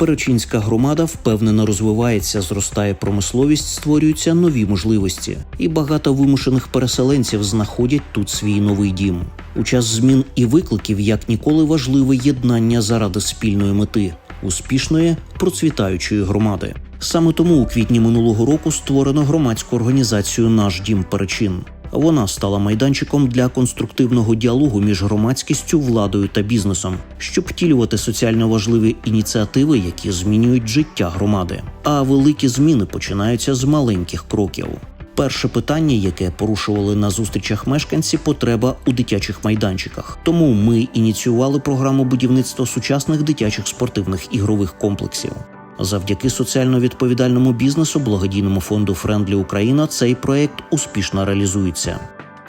Перечинська громада впевнено розвивається, зростає промисловість, створюються нові можливості, і багато вимушених переселенців знаходять тут свій новий дім. У час змін і викликів як ніколи важливе єднання заради спільної мети успішної процвітаючої громади. Саме тому у квітні минулого року створено громадську організацію Наш дім Перечин. Вона стала майданчиком для конструктивного діалогу між громадськістю, владою та бізнесом, щоб втілювати соціально важливі ініціативи, які змінюють життя громади. А великі зміни починаються з маленьких кроків. Перше питання, яке порушували на зустрічах мешканці, потреба у дитячих майданчиках. Тому ми ініціювали програму будівництва сучасних дитячих спортивних ігрових комплексів. Завдяки соціально відповідальному бізнесу, благодійному фонду Френдлі Україна цей проект успішно реалізується.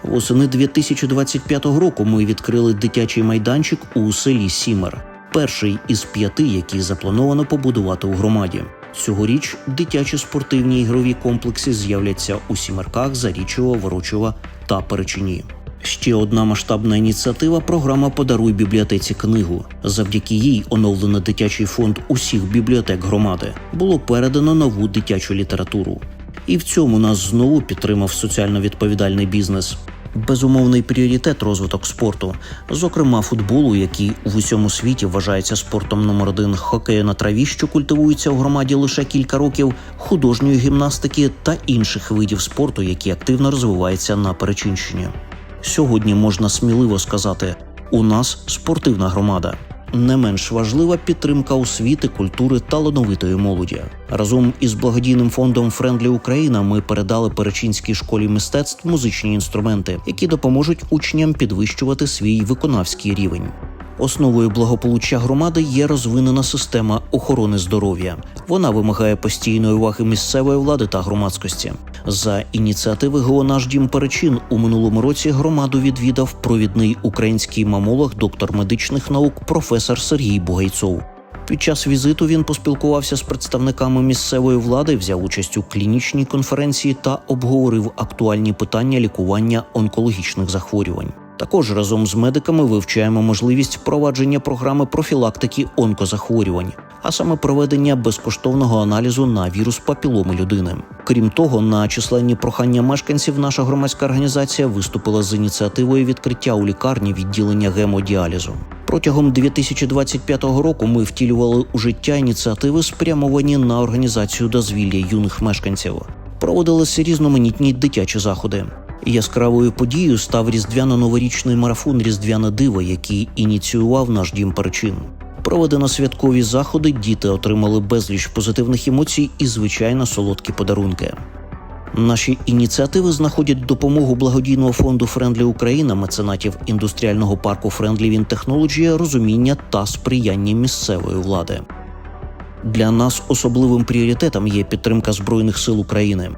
Восени 2025 року ми відкрили дитячий майданчик у селі Сімер, перший із п'яти, які заплановано побудувати у громаді. Цьогоріч дитячі спортивні ігрові комплекси з'являться у Сімерках, Зарічево, Ворочево та Перечині. Ще одна масштабна ініціатива програма Подаруй бібліотеці книгу. Завдяки їй оновлено дитячий фонд усіх бібліотек громади. Було передано нову дитячу літературу. І в цьому нас знову підтримав соціально відповідальний бізнес. Безумовний пріоритет розвиток спорту, зокрема футболу, який в усьому світі вважається спортом номер один, хокею на траві, що культивується у громаді лише кілька років, художньої гімнастики та інших видів спорту, які активно розвиваються на Перечинщині. Сьогодні можна сміливо сказати: у нас спортивна громада. Не менш важлива підтримка освіти, культури талановитої молоді. Разом із благодійним фондом Френдлі Україна ми передали Перечинській школі мистецтв музичні інструменти, які допоможуть учням підвищувати свій виконавський рівень. Основою благополуччя громади є розвинена система охорони здоров'я. Вона вимагає постійної уваги місцевої влади та громадськості. За ініціативи ГО «Наш дім Перечин у минулому році громаду відвідав провідний український мамолог, доктор медичних наук, професор Сергій Бугайцов. Під час візиту він поспілкувався з представниками місцевої влади, взяв участь у клінічній конференції та обговорив актуальні питання лікування онкологічних захворювань. Також разом з медиками вивчаємо можливість впровадження програми профілактики онкозахворювань, а саме проведення безкоштовного аналізу на вірус папіломи людини. Крім того, на численні прохання мешканців наша громадська організація виступила з ініціативою відкриття у лікарні відділення гемодіалізу. Протягом 2025 року ми втілювали у життя ініціативи, спрямовані на організацію дозвілля юних мешканців. Проводилися різноманітні дитячі заходи. Яскравою подією став різдвяно-новорічний марафон Різдвяне диво, який ініціював наш дім Перчин. Проведено святкові заходи, діти отримали безліч позитивних емоцій і звичайно солодкі подарунки. Наші ініціативи знаходять допомогу благодійного фонду Френдлі Україна, меценатів індустріального парку Френдлі Він Технолоджія, розуміння та сприяння місцевої влади. Для нас особливим пріоритетом є підтримка збройних сил України.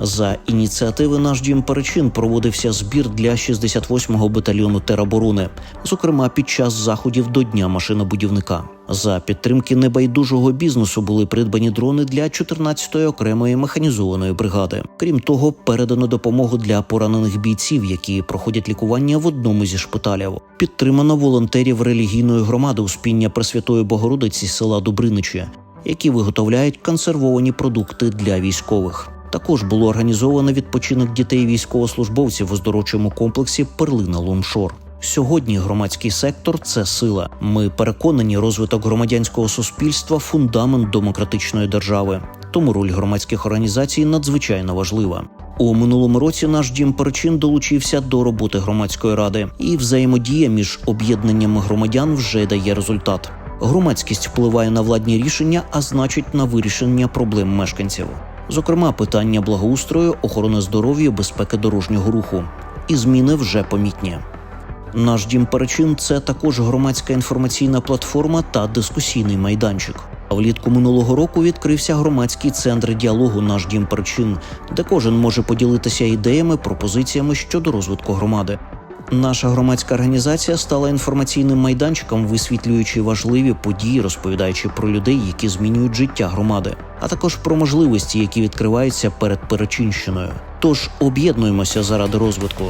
За ініціативи наш дім Перечин проводився збір для 68-го батальйону тероборони, зокрема під час заходів до Дня машинобудівника. За підтримки небайдужого бізнесу були придбані дрони для 14-ї окремої механізованої бригади. Крім того, передано допомогу для поранених бійців, які проходять лікування в одному зі шпиталів. Підтримано волонтерів релігійної громади Успіння Пресвятої Богородиці села Добриничі, які виготовляють консервовані продукти для військових. Також було організовано відпочинок дітей військовослужбовців в оздоровчому комплексі Перлина Луншор. Сьогодні громадський сектор це сила. Ми переконані, розвиток громадянського суспільства фундамент демократичної держави. Тому роль громадських організацій надзвичайно важлива. У минулому році наш дім Перчин долучився до роботи громадської ради, і взаємодія між об'єднаннями громадян вже дає результат. Громадськість впливає на владні рішення, а значить на вирішення проблем мешканців зокрема питання благоустрою, охорони здоров'я, безпеки дорожнього руху. І зміни вже помітні. Наш дім Перечин це також громадська інформаційна платформа та дискусійний майданчик. Влітку минулого року відкрився громадський центр діалогу Наш дім Перечин, де кожен може поділитися ідеями, пропозиціями щодо розвитку громади. Наша громадська організація стала інформаційним майданчиком, висвітлюючи важливі події, розповідаючи про людей, які змінюють життя громади, а також про можливості, які відкриваються перед Перечинщиною. Тож об'єднуємося заради розвитку.